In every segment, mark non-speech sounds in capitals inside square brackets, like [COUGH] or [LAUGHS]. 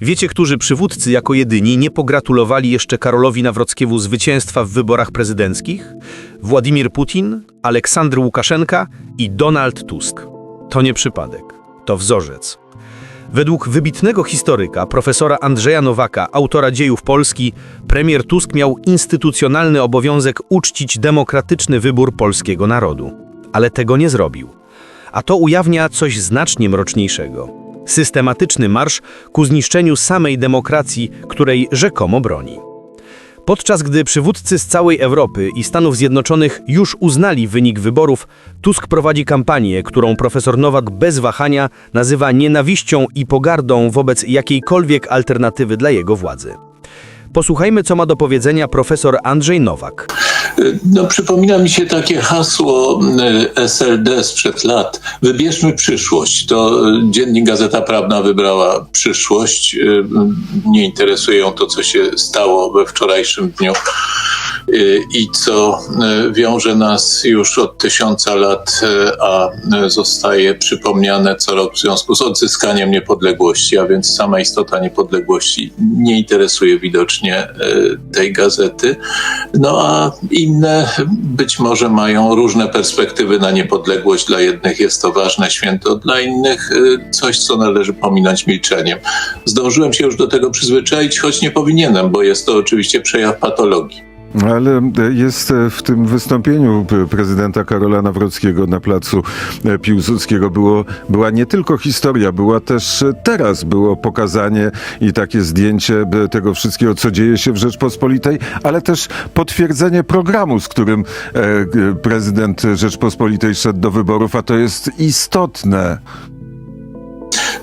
Wiecie, którzy przywódcy jako jedyni nie pogratulowali jeszcze Karolowi Nawrockiemu zwycięstwa w wyborach prezydenckich? Władimir Putin, Aleksandr Łukaszenka i Donald Tusk. To nie przypadek, to wzorzec. Według wybitnego historyka, profesora Andrzeja Nowaka, autora dziejów Polski, premier Tusk miał instytucjonalny obowiązek uczcić demokratyczny wybór polskiego narodu. Ale tego nie zrobił. A to ujawnia coś znacznie mroczniejszego. Systematyczny marsz ku zniszczeniu samej demokracji, której rzekomo broni. Podczas gdy przywódcy z całej Europy i Stanów Zjednoczonych już uznali wynik wyborów, Tusk prowadzi kampanię, którą profesor Nowak bez wahania nazywa nienawiścią i pogardą wobec jakiejkolwiek alternatywy dla jego władzy. Posłuchajmy, co ma do powiedzenia profesor Andrzej Nowak. No, przypomina mi się takie hasło y, SLD sprzed lat. Wybierzmy przyszłość. To y, dziennik Gazeta Prawna wybrała przyszłość. Y, Nie interesuje ją to, co się stało we wczorajszym dniu i co y, wiąże nas już od tysiąca lat, y, a y, zostaje przypomniane co rok w związku z odzyskaniem niepodległości, a więc sama istota niepodległości nie interesuje widocznie y, tej gazety. No a inne być może mają różne perspektywy na niepodległość. Dla jednych jest to ważne święto, dla innych y, coś, co należy pominąć milczeniem. Zdążyłem się już do tego przyzwyczaić, choć nie powinienem, bo jest to oczywiście przejaw patologii. Ale jest w tym wystąpieniu prezydenta Karola Nawrockiego na placu Piłsudskiego było, była nie tylko historia, była też teraz było pokazanie i takie zdjęcie tego wszystkiego, co dzieje się w Rzeczpospolitej, ale też potwierdzenie programu, z którym e, prezydent Rzeczpospolitej szedł do wyborów, a to jest istotne.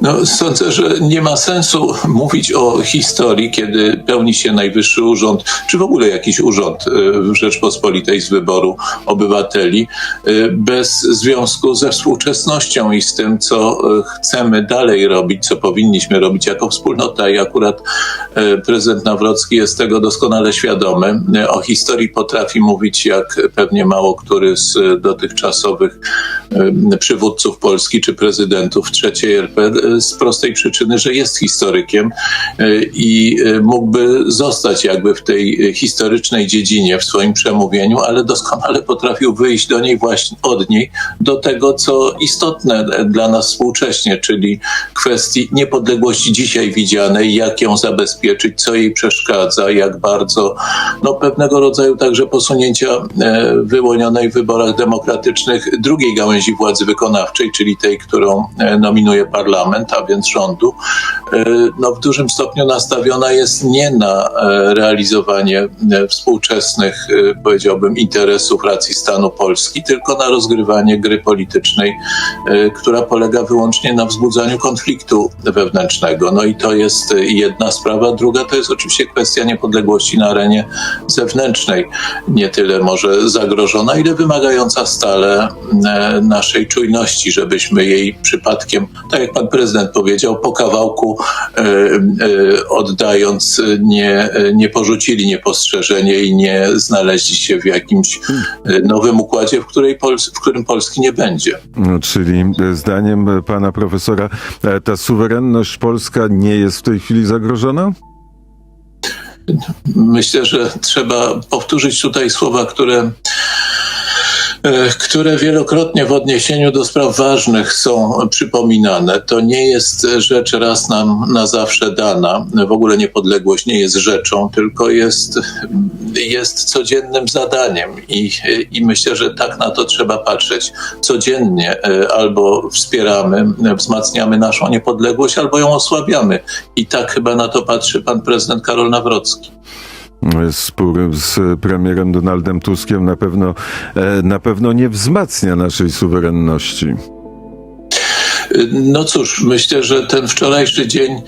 No, sądzę, że nie ma sensu mówić o historii, kiedy pełni się najwyższy urząd, czy w ogóle jakiś urząd y, w Rzeczpospolitej z wyboru obywateli, y, bez związku ze współczesnością i z tym, co y, chcemy dalej robić, co powinniśmy robić jako wspólnota. I akurat prezydent Nawrocki jest tego doskonale świadomy. O historii potrafi mówić jak pewnie mało który z dotychczasowych przywódców Polski czy prezydentów trzeciej RP z prostej przyczyny, że jest historykiem y, i y, mógłby zostać jakby w tej historycznej dziedzinie w swoim przemówieniu, ale doskonale potrafił wyjść do niej właśnie od niej do tego, co istotne dla nas współcześnie, czyli kwestii niepodległości dzisiaj widzianej, jak ją zabezpieczyć, co jej przeszkadza, jak bardzo no, pewnego rodzaju także posunięcia e, wyłonionej w wyborach demokratycznych drugiej gałęzi władzy wykonawczej, czyli tej, którą e, nominuje parlament, a więc rządu, e, no, w dużym stopniu nastawiona jest nie na e, realizowanie e, współczesnych, e, powiedziałbym, interesów racji stanu Polski, tylko na rozgrywanie gry politycznej, która polega wyłącznie na wzbudzaniu konfliktu wewnętrznego. No i to jest jedna sprawa. Druga to jest oczywiście kwestia niepodległości na arenie zewnętrznej. Nie tyle może zagrożona, ile wymagająca stale naszej czujności, żebyśmy jej przypadkiem, tak jak pan prezydent powiedział, po kawałku e, e, oddając, e, nie, nie porzucili niepostrzeżenie i nie znaleźli się w jakimś nowym układzie, w, której Pols- w którym Polski nie będzie. No, Czyli zdaniem pana profesora ta suwerenność polska nie jest w tej chwili zagrożona? Myślę, że trzeba powtórzyć tutaj słowa, które, które wielokrotnie w odniesieniu do spraw ważnych są przypominane. To nie jest rzecz raz nam na zawsze dana. W ogóle niepodległość nie jest rzeczą, tylko jest, jest codziennym zadaniem. I, I myślę, że tak na to trzeba patrzeć. Codziennie e, albo wspieramy, wzmacniamy naszą niepodległość, albo ją osłabiamy. I tak chyba na to patrzy pan prezydent Karol Nawrocki. Spór z premierem Donaldem Tuskiem na pewno, e, na pewno nie wzmacnia naszej suwerenności. No cóż, myślę, że ten wczorajszy dzień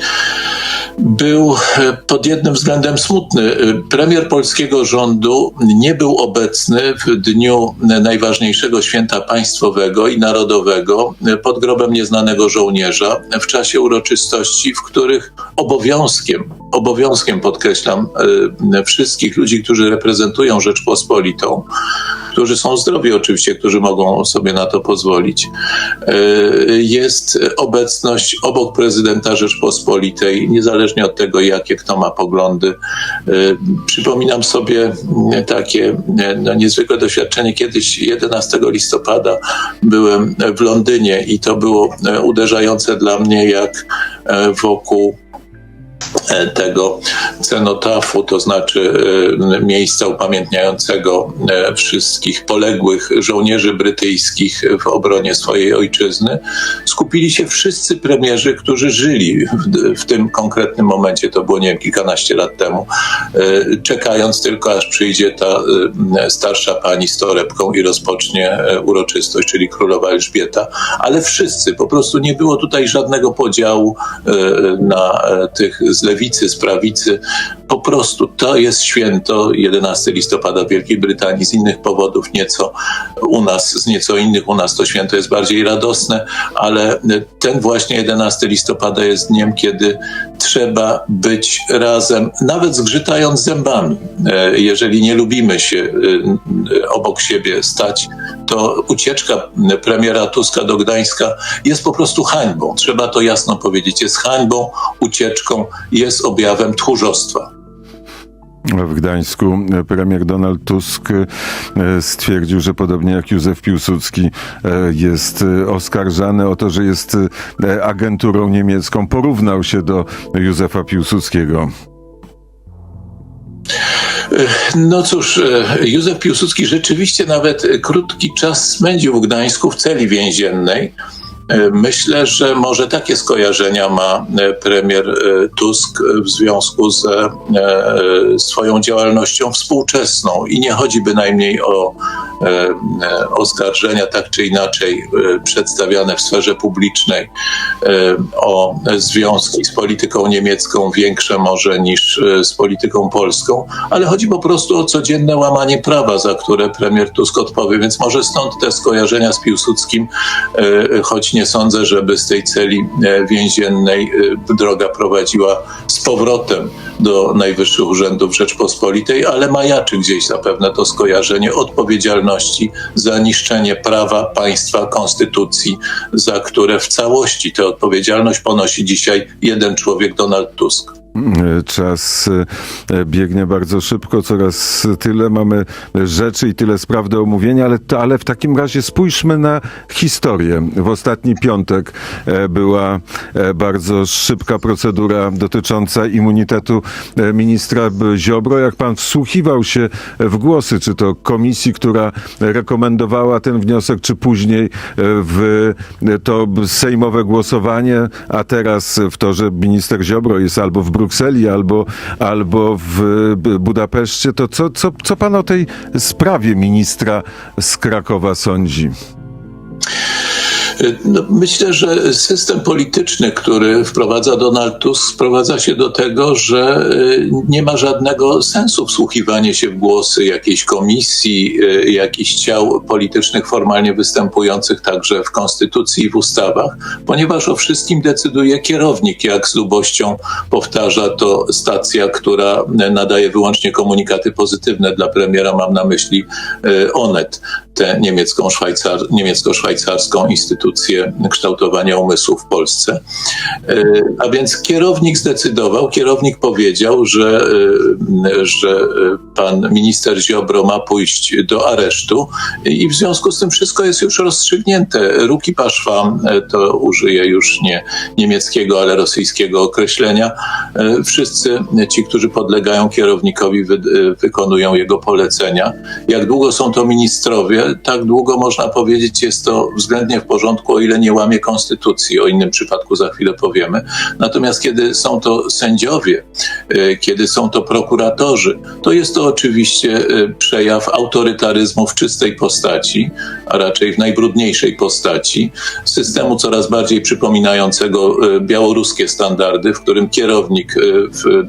był e, pod jednym względem smutny. Premier polskiego rządu nie był obecny w dniu najważniejszego święta państwowego i narodowego pod grobem nieznanego żołnierza w czasie uroczystości, w których obowiązkiem, obowiązkiem podkreślam, e, wszystkich ludzi, którzy reprezentują Rzeczpospolitą, którzy są zdrowi oczywiście, którzy mogą sobie na to pozwolić, e, jest obecność obok prezydenta Rzeczpospolitej, niezależnie od tego, jakie kto ma poglądy. E, Przypominam sobie takie e, no, niezwykłe doświadczenie. Kiedyś 11 listopada byłem w Londynie i to było uderzające dla mnie, jak wokół tego cenotafu, to znaczy e, miejsca upamiętniającego e, wszystkich poległych żołnierzy brytyjskich w obronie swojej ojczyzny, skupili się wszyscy premierzy, którzy żyli w, w tym konkretnym momencie, to było nie wiem, kilkanaście lat temu, e, czekając tylko aż przyjdzie ta e, starsza pani z torebką i rozpocznie e, uroczystość, czyli królowa Elżbieta, ale wszyscy, po prostu nie było tutaj żadnego podziału e, na e, tych z lewicy, z prawicy. Po prostu to jest święto 11 listopada w Wielkiej Brytanii z innych powodów nieco u nas, z nieco innych u nas to święto jest bardziej radosne, ale ten właśnie 11 listopada jest dniem, kiedy trzeba być razem, nawet zgrzytając zębami. E, Jeżeli nie lubimy się e, obok siebie stać, to ucieczka premiera Tuska do Gdańska jest po prostu hańbą. Trzeba to jasno powiedzieć. Jest hańbą, ucieczką, objawem tchórzostwa. W Gdańsku premier Donald Tusk e, stwierdził, że podobnie jak Józef Piłsudski e, jest e, oskarżany o to, że jest agenturą niemiecką. Porównał się do Józefa Piłsudskiego. No cóż, Józef Piłsudski rzeczywiście nawet krótki czas spędził w Gdańsku w celi więziennej. E, Myślę, że może takie skojarzenia ma e, premier e, Tusk w związku z e, swoją działalnością współczesną. I nie chodzi bynajmniej o oskarżenia tak czy inaczej e, przedstawiane w sferze publicznej e, o związki z polityką niemiecką większe może niż e, z polityką polską, ale chodzi po prostu o codzienne łamanie prawa, za które premier Tusk odpowie, więc może stąd te skojarzenia z Piłsudskim, e, choć nie sądzę, żeby z tej celi e, więziennej e, droga prowadziła z powrotem do najwyższych urzędów Rzeczpospolitej, ale majaczy gdzieś zapewne to skojarzenie odpowiedzialności za niszczenie prawa, państwa, konstytucji, za które w całości tę odpowiedzialność ponosi dzisiaj jeden człowiek, Donald Tusk. Czas e, biegnie bardzo szybko, coraz tyle mamy rzeczy i tyle spraw do omówienia, ale, ale w takim razie spójrzmy na historię. W ostatni piątek e, była e, bardzo szybka procedura dotycząca immunitetu ministra Ziobro. Jak pan wsłuchiwał się w głosy, czy to komisji, która rekomendowała ten wniosek, czy później w to sejmowe głosowanie, a teraz w to, że minister Ziobro jest albo w Brukseli, albo, albo w Budapeszcie, to co, co, co pan o tej sprawie ministra z Krakowa sądzi? No, myślę, że system polityczny, który wprowadza Donald Tusk, sprowadza się do tego, że y, nie ma żadnego sensu wsłuchiwanie się w głosy jakiejś komisji, y, jakichś ciał politycznych formalnie występujących także w konstytucji i w ustawach, ponieważ o wszystkim decyduje kierownik, jak z lubością powtarza to stacja, która nadaje wyłącznie komunikaty pozytywne dla premiera, mam na myśli y, Onet, tę niemiecką szwajcar, niemiecko-szwajcarską instytucję kształtowania umysłu w Polsce. E, A więc kierownik zdecydował, kierownik powiedział, że, e, że e, pan minister Ziobro ma pójść do aresztu i w związku z tym wszystko jest już rozstrzygnięte. Ruki paszwam, to użyję już nie niemieckiego, ale rosyjskiego określenia. E, Wszyscy ci, którzy podlegają kierownikowi, wy, wykonują jego polecenia. Jak długo są to ministrowie, tak długo można powiedzieć, jest to względnie w porządku, o ile nie łamie konstytucji. O innym przypadku za chwilę powiemy. Natomiast kiedy są to sędziowie, e, kiedy są to prokuratorzy, to jest to oczywiście e, przejaw autorytaryzmu w czystej postaci, a raczej w najbrudniejszej postaci, systemu coraz bardziej przypominającego e, białoruskie standardy, w którym kierownik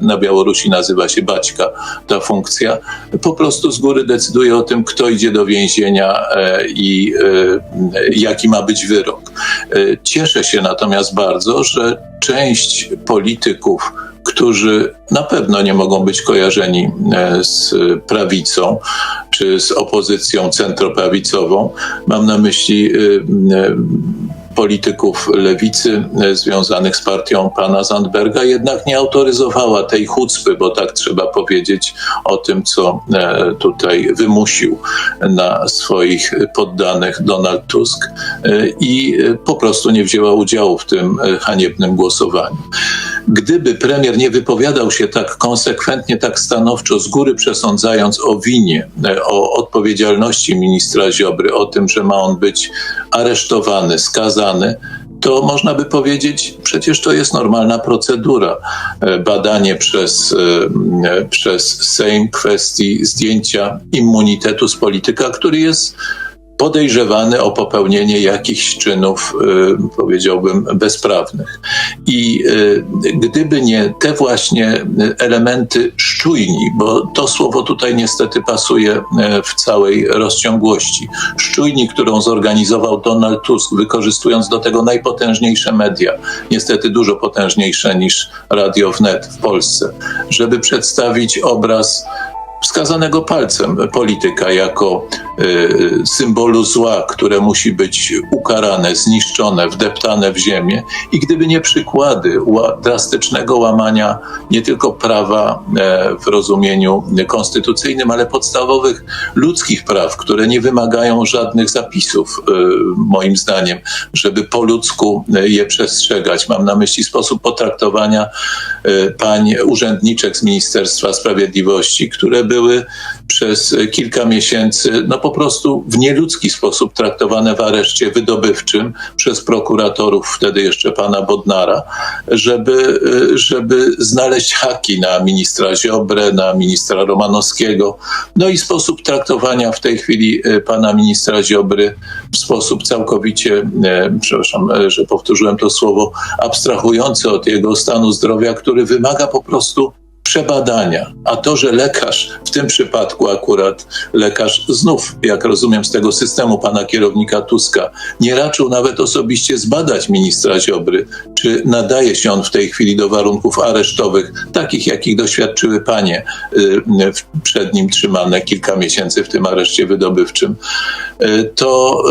na Białorusi nazywa się Baćka, ta funkcja, po prostu z góry decyduje o tym, kto idzie do więzienia e, i e, jaki ma być wyrok. E, Cieszę się natomiast bardzo, że część polityków, którzy na pewno nie mogą być kojarzeni z prawicą czy z opozycją centroprawicową. Mam na myśli polityków lewicy e, związanych z partią pana Zandberga, jednak nie autoryzowała tej chucpy, bo tak trzeba powiedzieć o tym, co e, tutaj wymusił na swoich poddanych Donald Tusk e, i po prostu nie wzięła udziału w tym haniebnym głosowaniu. Gdyby premier nie wypowiadał się tak konsekwentnie, tak stanowczo, z góry przesądzając o winie, e, o odpowiedzialności ministra Ziobry, o tym, że ma on być aresztowany, skazany, to można by powiedzieć, przecież to jest normalna procedura. E, Badanie przez, e, przez Sejm kwestii zdjęcia immunitetu z polityka, który jest podejrzewany o popełnienie jakichś czynów, y, powiedziałbym, bezprawnych. I y, gdyby nie te właśnie elementy szczujni, bo to słowo tutaj niestety pasuje y, w całej rozciągłości, szczujni, którą zorganizował Donald Tusk, wykorzystując do tego najpotężniejsze media, niestety dużo potężniejsze niż Radio Wnet w Polsce, żeby przedstawić obraz wskazanego palcem polityka jako y, symbolu zła, które musi być ukarane, zniszczone, wdeptane w ziemię. I gdyby nie przykłady ła, drastycznego łamania nie tylko prawa e, w rozumieniu konstytucyjnym, ale podstawowych ludzkich praw, które nie wymagają żadnych zapisów, e, moim zdaniem, żeby po ludzku e, je przestrzegać. Mam na myśli sposób potraktowania e, pań urzędniczek z Ministerstwa Sprawiedliwości, które były przez kilka miesięcy no po prostu w nieludzki sposób traktowane w areszcie wydobywczym przez prokuratorów, wtedy jeszcze pana Bodnara, żeby, żeby znaleźć haki na ministra Ziobrę, na ministra Romanowskiego. No i sposób traktowania w tej chwili e, pana ministra Ziobry w sposób całkowicie, e, przepraszam, e, że powtórzyłem to słowo, abstrahujący od jego stanu zdrowia, który wymaga po prostu przebadania. A to, że lekarz, w tym przypadku akurat lekarz, znów, jak rozumiem z tego systemu pana kierownika Tuska, nie raczył nawet osobiście zbadać ministra Ziobry, czy nadaje się on w tej chwili do warunków aresztowych, takich jakich doświadczyły panie y, przed nim trzymane kilka miesięcy w tym areszcie wydobywczym, y, to,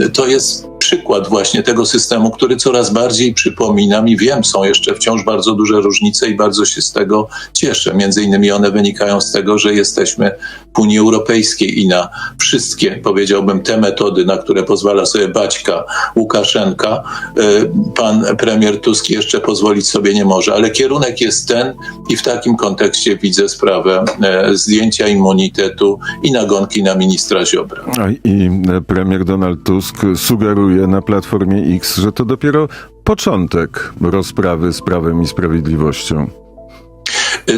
y, to jest przykład właśnie tego systemu, który coraz bardziej przypomina mi, wiem, są jeszcze wciąż bardzo duże różnice i bardzo się z tego cieszę. Między innymi one wynikają z tego, że jesteśmy w Unii Europejskiej i na wszystkie, powiedziałbym, te metody, na które pozwala sobie Baćka Łukaszenka, y, pan premier Tusk jeszcze pozwolić sobie nie może. Ale kierunek jest ten i w takim kontekście widzę sprawę e, zdjęcia immunitetu i nagonki na ministra Ziobrę. A I e, premier Donald Tusk sugeruje na Platformie X, że to dopiero początek rozprawy z Prawem i Sprawiedliwością.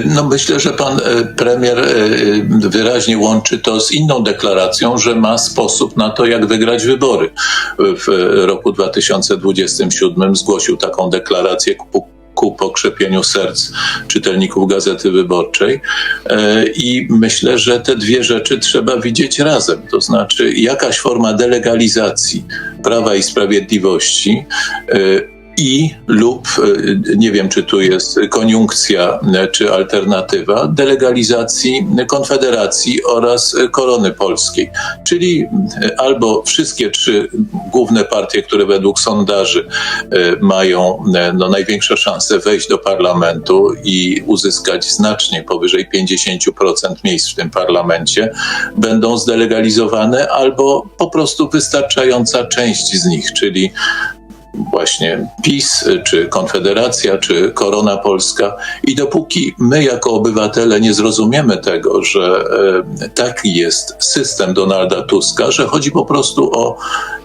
No myślę, że pan e, premier e, wyraźnie łączy to z inną deklaracją, że ma sposób na to, jak wygrać wybory. W roku 2027 zgłosił taką deklarację ku, pokrzepieniu serc czytelników Gazety Wyborczej. E, I myślę, że te dwie rzeczy trzeba widzieć razem. To znaczy jakaś forma delegalizacji Prawa i Sprawiedliwości e, i lub, e, nie wiem czy tu jest koniunkcja e, czy alternatywa, delegalizacji Konfederacji oraz Korony Polskiej. Czyli e, albo wszystkie trzy główne partie, które według sondaży mają no, największe szanse wejść do parlamentu i uzyskać znacznie powyżej 50% miejsc w tym parlamencie, będą zdelegalizowane, albo po prostu wystarczająca część z nich, czyli właśnie PiS, czy Konfederacja, czy Korona Polska. I dopóki my jako obywatele nie zrozumiemy tego, że e, taki jest system Donalda Tuska, że chodzi po prostu o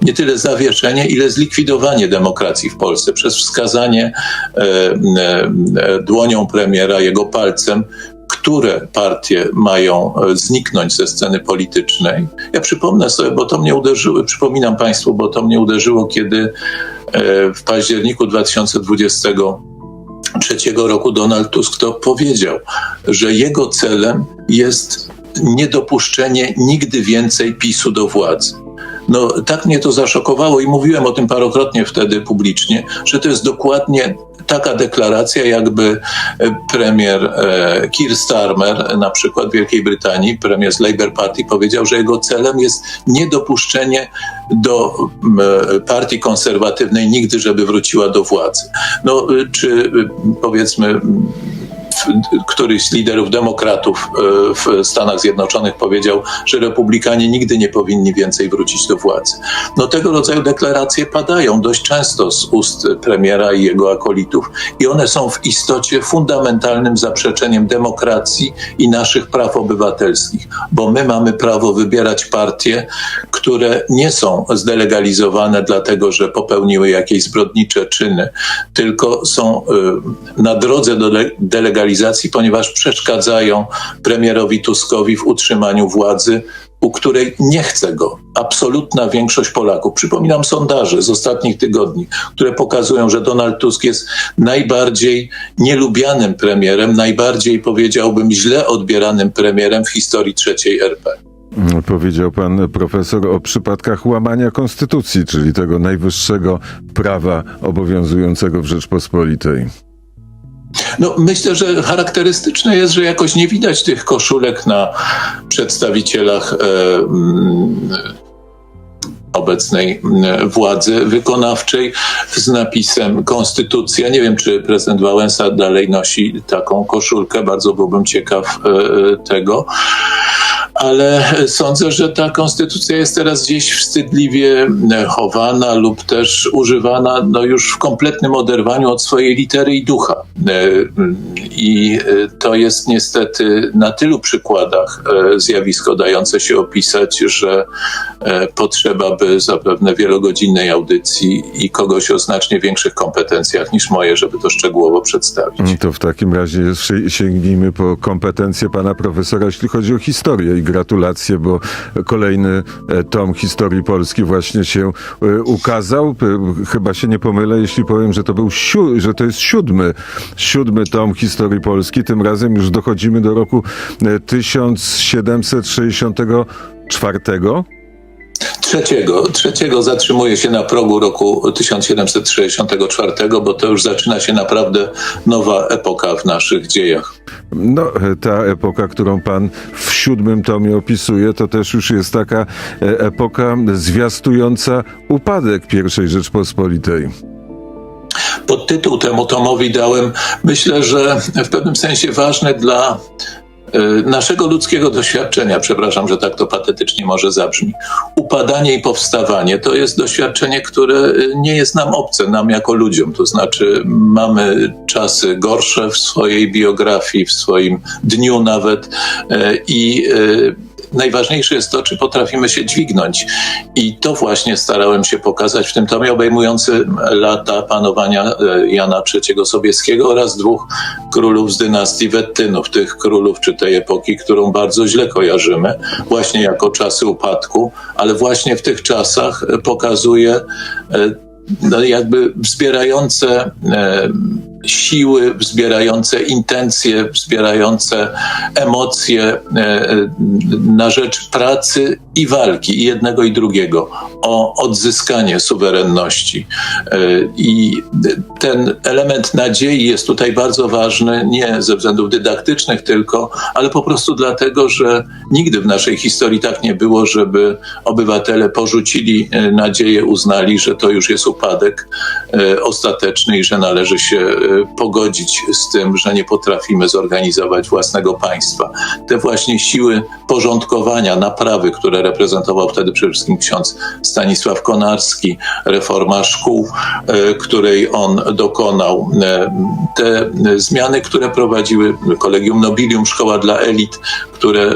nie tyle zawieszenie, ile zlikwidowanie demokracji w Polsce przez wskazanie e, e, dłonią premiera, jego palcem, które partie mają zniknąć ze sceny politycznej. Ja przypomnę sobie, bo to mnie uderzyło, przypominam Państwu, bo to mnie uderzyło, kiedy w październiku 2023 roku Donald Tusk to powiedział, że jego celem jest niedopuszczenie nigdy więcej PiSu do władzy. No tak mnie to zaszokowało i mówiłem o tym parokrotnie wtedy publicznie, że to jest dokładnie taka deklaracja, jakby e, premier e, Keir Starmer, na przykład Wielkiej Brytanii, premier z Labour Party, powiedział, że jego celem jest niedopuszczenie do e, partii konserwatywnej nigdy, żeby wróciła do władzy. No, czy powiedzmy któryś z liderów demokratów e, w Stanach Zjednoczonych powiedział, że republikanie nigdy nie powinni więcej wrócić do władzy. No tego rodzaju deklaracje padają dość często z ust premiera i jego akolitów i one są w istocie fundamentalnym zaprzeczeniem demokracji i naszych praw obywatelskich, bo my mamy prawo wybierać partie, które nie są zdelegalizowane dlatego, że popełniły jakieś zbrodnicze czyny, tylko są y, na drodze do de- delegalizacji, ponieważ przeszkadzają premierowi Tuskowi w utrzymaniu władzy, u której nie chce go absolutna większość Polaków. Przypominam sondaże z ostatnich tygodni, które pokazują, że Donald Tusk jest najbardziej nielubianym premierem, najbardziej powiedziałbym źle odbieranym premierem w historii trzeciej RP. Powiedział pan profesor o przypadkach łamania konstytucji, czyli tego najwyższego prawa obowiązującego w Rzeczpospolitej. No, myślę, że charakterystyczne jest, że jakoś nie widać tych koszulek na przedstawicielach e, mm, obecnej mm, władzy wykonawczej z napisem Konstytucja. Nie wiem, czy prezydent Wałęsa dalej nosi taką koszulkę, bardzo byłbym ciekaw e, tego. Ale [LAUGHS] sądzę, że ta konstytucja jest teraz gdzieś wstydliwie e, chowana lub też używana no już w kompletnym oderwaniu od swojej litery i ducha. E, I e, to jest niestety na tylu przykładach zjawisko dające się opisać, że potrzeba by zapewne wielogodzinnej audycji i kogoś o znacznie większych kompetencjach niż moje, żeby to szczegółowo przedstawić. To w takim razie si- sięgnijmy po kompetencje pana profesora, jeśli chodzi o historię i gratulacje, bo kolejny e, tom historii Polski właśnie się e, ukazał. Chyba się nie pomylę, jeśli powiem, że to był że to jest siódmy, siódmy tom historii Polski. Tym razem już dochodzimy do roku e, 1764. Trzeciego, trzeciego zatrzymuje się na progu roku 1764, bo to już zaczyna się naprawdę nowa epoka w naszych dziejach. No, ta epoka, którą pan w siódmym tomie opisuje, to też już jest taka e, epoka zwiastująca upadek I Rzeczpospolitej. Podtytuł temu tomowi dałem, myślę, że w pewnym sensie ważny dla naszego ludzkiego doświadczenia, przepraszam, że tak to patetycznie może zabrzmi. Upadanie i powstawanie to jest doświadczenie, które e, nie jest nam obce, nam jako ludziom. To znaczy, mamy czasy gorsze w swojej biografii, w swoim dniu nawet e, i e, najważniejsze jest to, czy potrafimy się dźwignąć. I to właśnie starałem się pokazać w tym tomie obejmującym lata panowania e, Jana III Sobieskiego oraz dwóch królów z dynastii Wettynów, tych królów czy tej epoki, którą bardzo źle kojarzymy, właśnie jako czasy upadku, ale właśnie w tych czasach e, pokazuje e, no jakby wzbierające e, siły, wzbierające intencje, wzbierające emocje e, e, na rzecz pracy i walki, jednego i drugiego, o odzyskanie suwerenności. E, I ten element nadziei jest tutaj bardzo ważny, nie ze względów dydaktycznych tylko, ale po prostu dlatego, że nigdy w naszej historii tak nie było, żeby obywatele porzucili nadzieję, uznali, że to już jest upadek ostateczny i że należy się pogodzić z tym, że nie potrafimy zorganizować własnego państwa. Te właśnie siły porządkowania, naprawy, które reprezentował wtedy przede wszystkim ksiądz Stanisław Konarski, reforma szkół, e, której on dokonał, e, te zmiany, które prowadziły Kolegium Nobilium, szkoła dla elit, które e,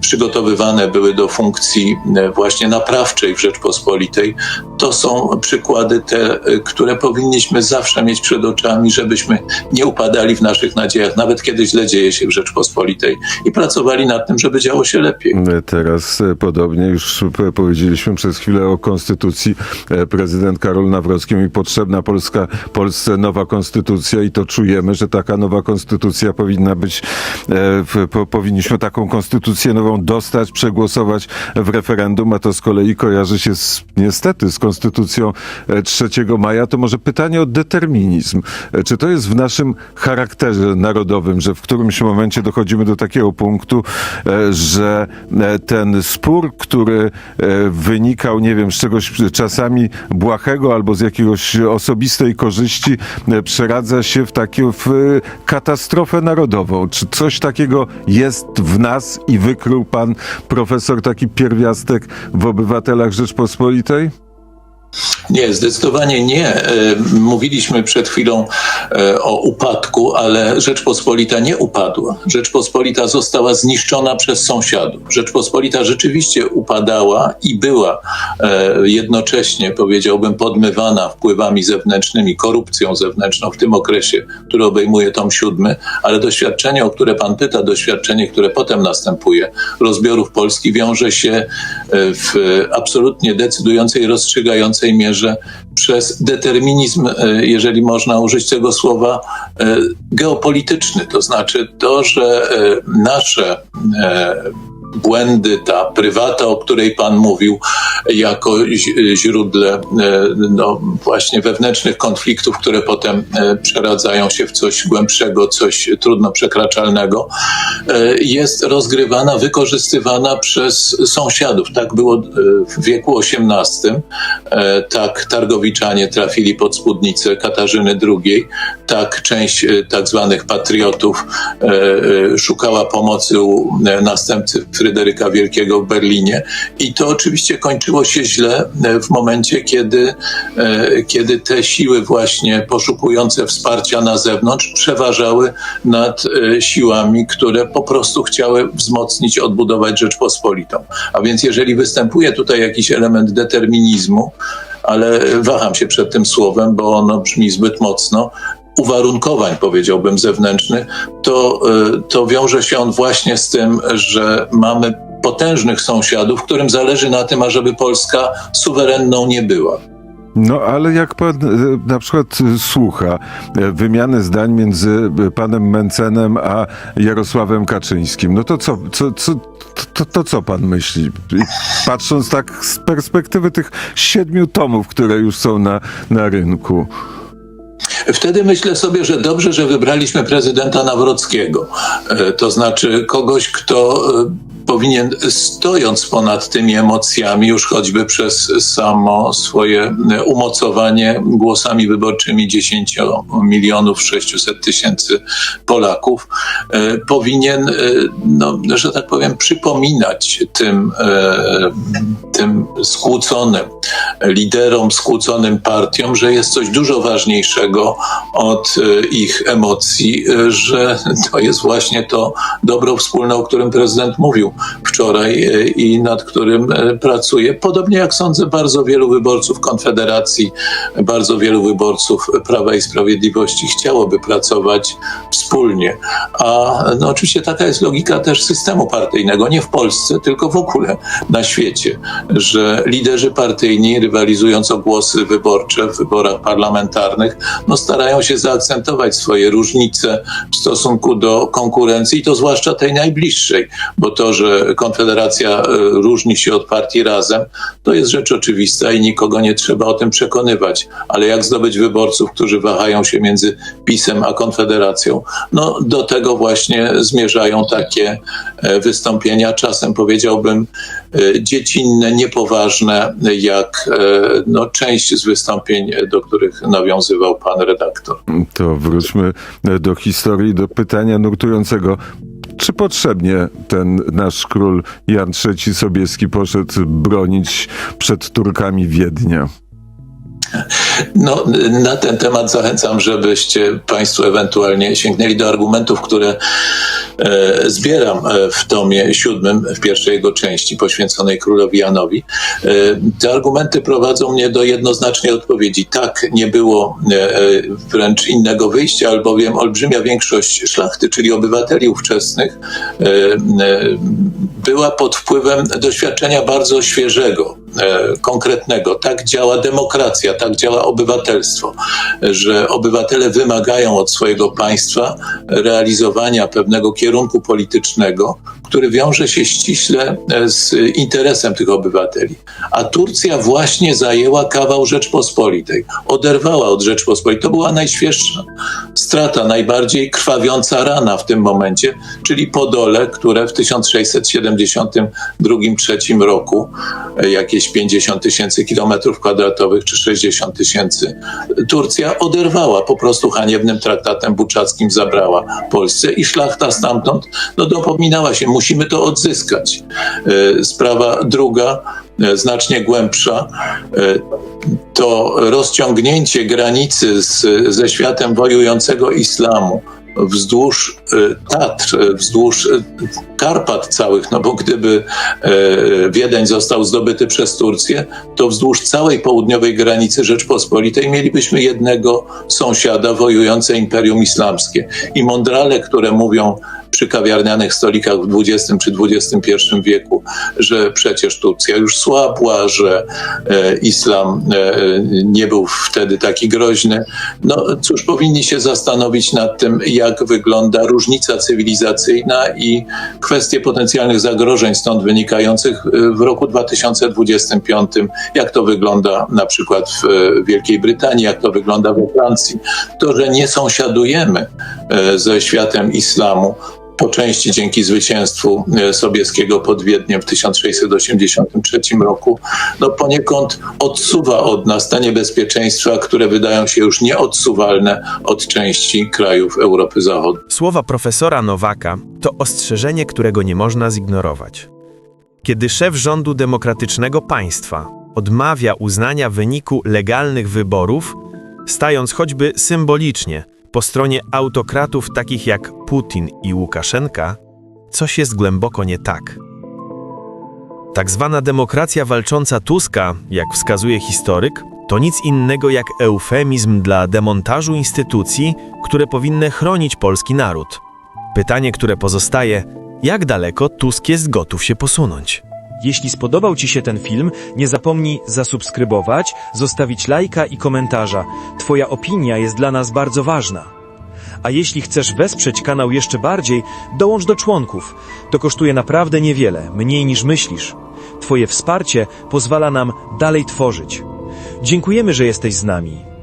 przygotowywane były do funkcji e, właśnie naprawczej w Rzeczpospolitej, to są przykłady te, e, które powinniśmy zawsze mieć przed oczami, żeby żebyśmy nie upadali w naszych nadziejach, nawet kiedy źle dzieje się w Rzeczpospolitej i pracowali nad tym, żeby działo się lepiej. Teraz podobnie już powiedzieliśmy przez chwilę o konstytucji. Prezydent Karol Nawrocki mówi potrzebna Polska, Polsce nowa konstytucja i to czujemy, że taka nowa konstytucja powinna być, powinniśmy taką konstytucję nową dostać, przegłosować w referendum, a to z kolei kojarzy się z, niestety z konstytucją e, 3 maja. To może pytanie o determinizm. E, Czy to jest w naszym charakterze narodowym, że w którymś momencie dochodzimy do takiego punktu, e, że e, ten spór, który e, wynikał, nie wiem, z czegoś czasami błahego albo z jakiegoś osobistej korzyści, e, przeradza się w taką w e, katastrofę narodową. Czy coś takiego jest w nas i wykrył pan profesor taki pierwiastek w obywatelach Rzeczpospolitej? Nie, zdecydowanie nie. E, Mówiliśmy przed chwilą e, o upadku, ale Rzeczpospolita nie upadła. Rzeczpospolita została zniszczona przez sąsiadów. Rzeczpospolita rzeczywiście upadała i była e, jednocześnie, powiedziałbym, podmywana wpływami zewnętrznymi, korupcją zewnętrzną w tym okresie, który obejmuje tom siódmy, ale doświadczenie, o które pan pyta, doświadczenie, które potem następuje, rozbiorów Polski wiąże się w absolutnie decydującej, rozstrzygającej mierze przez determinizm, e, jeżeli można użyć tego słowa, e, geopolityczny. To znaczy to, że e, nasze błędy, ta prywata, o której Pan mówił, jako źródle e, no, właśnie wewnętrznych konfliktów, które potem e, przeradzają się w coś głębszego, coś trudno przekraczalnego, e, jest rozgrywana, wykorzystywana przez sąsiadów. Tak było w wieku XVIII, tak Targowiczanie trafili pod spódnicę Katarzyny II, tak część tak zwanych patriotów szukała pomocy u następcy Fryderyka Wielkiego w Berlinie i to oczywiście kończyło się źle e, w momencie, kiedy, e, kiedy te siły właśnie poszukujące wsparcia na zewnątrz przeważały nad e, siłami, które po prostu chciały wzmocnić, odbudować Rzeczpospolitą. A więc jeżeli występuje tutaj jakiś element determinizmu, ale waham się przed tym słowem, bo ono brzmi zbyt mocno, uwarunkowań, powiedziałbym, zewnętrznych, to, y, to wiąże się on właśnie z tym, że mamy potężnych sąsiadów, którym zależy na tym, ażeby Polska suwerenną nie była. No, ale jak pan e, na przykład e, słucha wymiany zdań między panem Mencenem a Jarosławem Kaczyńskim, no to co, co, co, to, to co pan myśli? Patrząc tak z perspektywy tych siedmiu tomów, które już są na, na rynku. Wtedy myślę sobie, że dobrze, że wybraliśmy prezydenta Nawrockiego. E, To znaczy kogoś, kto e, powinien stojąc ponad tymi emocjami, już choćby przez samo swoje e, umocowanie głosami wyborczymi 10 milionów 600 tysięcy Polaków, powinien, no, że tak powiem, przypominać tym, tym skłóconym liderom, skłóconym partiom, że jest coś dużo ważniejszego od e, ich emocji, e, że to jest właśnie to dobro wspólne, o którym prezydent mówił wczoraj e, i nad którym pracuje. Podobnie jak sądzę, bardzo wielu wyborców Konfederacji, bardzo wielu wyborców Prawa i Sprawiedliwości chciałoby pracować wspólnie. A no, oczywiście taka jest logika też systemu partyjnego, nie w Polsce, tylko w ogóle na świecie, że liderzy partyjni, rywalizując o głosy wyborcze w wyborach parlamentarnych, no, starają się zaakcentować swoje różnice w stosunku do konkurencji, i to zwłaszcza tej najbliższej, bo to, że Konfederacja e, różni się od partii razem, to jest rzecz oczywista i nikogo nie trzeba o tym przekonywać. Ale jak zdobyć wyborców, którzy wahają się między PiSem a Konfederacją? No, do tego właśnie zmierzają takie e, wystąpienia, czasem powiedziałbym e, dziecinne, niepoważne, jak no, część z wystąpień, e, do których nawiązywał pan redaktor. To wróćmy e, do historii, do pytania nurtującego. Czy potrzebnie ten nasz król Jan III Sobieski poszedł bronić przed Turkami Wiednia? No, na ten temat zachęcam, żebyście Państwo ewentualnie sięgnęli do argumentów, które e, zbieram e, w tomie siódmym, w pierwszej jego części poświęconej królowi Janowi. E, Te argumenty prowadzą mnie do jednoznacznej odpowiedzi. Tak, nie było wręcz innego wyjścia, albowiem olbrzymia większość szlachty, czyli obywateli ówczesnych, była pod wpływem doświadczenia bardzo świeżego, konkretnego. Tak działa demokracja, tak działa obywatelstwo, że obywatele wymagają od swojego państwa realizowania pewnego kierunku politycznego, który wiąże się ściśle e, z interesem tych obywateli. A Turcja właśnie zajęła kawał Rzeczpospolitej, oderwała od Rzeczpospolitej. To była najświeższa strata, najbardziej krwawiąca rana w tym momencie, czyli Podole, które w 1672-3 roku e, jakieś 50 tysięcy kilometrów kwadratowych czy 60 tysięcy Turcja oderwała, po prostu haniebnym traktatem buczackim zabrała Polsce i szlachta stamtąd no, dopominała się, musimy to odzyskać. E, Sprawa druga, e, znacznie głębsza, e, to rozciągnięcie granicy z, ze światem wojującego islamu wzdłuż Tatr, wzdłuż Karpat całych, no bo gdyby Wiedeń został zdobyty przez Turcję, to wzdłuż całej południowej granicy Rzeczpospolitej mielibyśmy jednego sąsiada wojujące Imperium Islamskie. I mądrale, które mówią przy kawiarnianych stolikach w XX czy XXI wieku, że przecież Turcja już słabła, że e, islam e, nie był wtedy taki groźny. No cóż, powinni się zastanowić nad tym, jak wygląda różnica cywilizacyjna i kwestie potencjalnych zagrożeń stąd wynikających e, w roku 2025, jak to wygląda na przykład w e, Wielkiej Brytanii, jak to wygląda we Francji. To, że nie sąsiadujemy e, ze światem islamu, po części dzięki zwycięstwu e, Sobieskiego pod Wiedniem w 1683 roku, no poniekąd odsuwa od nas te niebezpieczeństwa, które wydają się już nieodsuwalne od części krajów Europy Zachodniej. Słowa profesora Nowaka to ostrzeżenie, którego nie można zignorować. Kiedy szef rządu demokratycznego państwa odmawia uznania wyniku legalnych wyborów, stając choćby symbolicznie po stronie autokratów takich jak Putin i Łukaszenka, coś jest głęboko nie tak. Tak zwana demokracja walcząca Tuska, jak wskazuje historyk, to nic innego jak eufemizm dla demontażu instytucji, które powinny chronić polski naród. Pytanie, które pozostaje, jak daleko Tusk jest gotów się posunąć? Jeśli spodobał Ci się ten film, nie zapomnij zasubskrybować, zostawić lajka i komentarza. Twoja opinia jest dla nas bardzo ważna. A jeśli chcesz wesprzeć kanał jeszcze bardziej, dołącz do członków. To kosztuje naprawdę niewiele, mniej niż myślisz. Twoje wsparcie pozwala nam dalej tworzyć. Dziękujemy, że jesteś z nami.